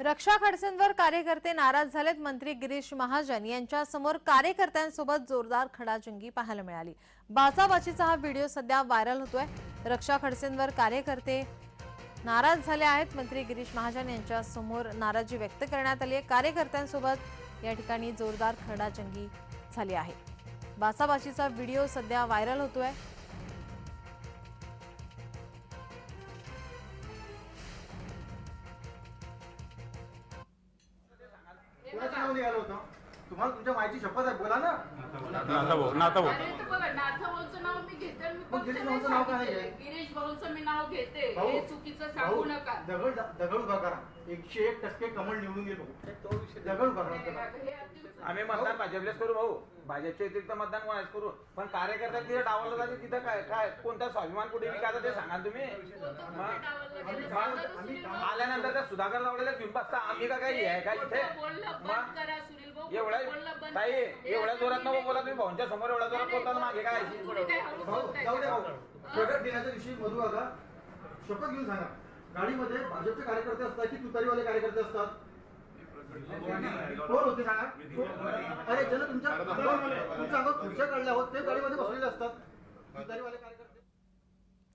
रक्षा खडसेंवर कार्यकर्ते नाराज झालेत मंत्री गिरीश महाजन यांच्या समोर कार्यकर्त्यांसोबत जोरदार खडाजंगी पाहायला मिळाली. बाचाबाचीचा हा व्हिडिओ सध्या व्हायरल होतोय. रक्षा खडसेंवर कार्यकर्ते नाराज झाले आहेत. मंत्री गिरीश महाजन यांच्या समोर नाराजी व्यक्त करण्यात आली आहे. कार्यकर्त्यांसोबत या ठिकाणी जोरदार खडाजंगी झाली आहे. बाचाबाचीचा व्हिडिओ सध्या व्हायरल होतोय. कोणाचं नाव निघालं होतं? तुम्हाला तुमच्या माहिती शपथ आहे. बोला ना. अरे बघा नाव मी घेते आणि मी मग फक्त गिरीश नाही भाऊचं नाव काय सांगितलंय. आहे? गिरीश भाऊचं मी नाव घेते. भाऊ, हे चुकीचं सांगू नका. दगड दगड उभा करा. एकशे एक टक्के कमळ निवडून येतो. दगड उभा करा त्याला. आम्ही मतदान भाजपलेच करू भाऊ. भाजपच्या व्यतिरिक्त मतदान कोणाच करू. पण कार्यकर्ता तिथे डावलं जाते तिथं काय काय कोणता स्वाभिमान कुठे विकायचा ते सांगा तुम्ही. आल्यानंतर त्या सुधाकर लावलेल्या घेऊन बसता. आम्ही का काही आहे का इथे? खोटं बोलणं बंद मग? करा सुनील भाऊ. एवढ्या ताई एवढ्या जोरात नको बोला तुम्ही. भाऊंच्या समोर एवढ्या जोरात नाही, बोलताना मागे काय? प्रगट दिनाच्या दिवशी मधु काका शपथ घेऊन सांगा. गाडीमध्ये भाजपचे कार्यकर्ते असतात की तुतारीवाले कार्यकर्ते असतात? कोण होते सांगा? अरे ज्याला तुमच्या तुमच्या खुर्च्या काढल्या आहोत. ते गाडीमध्ये बसलेले असतात. कार्यकर्ते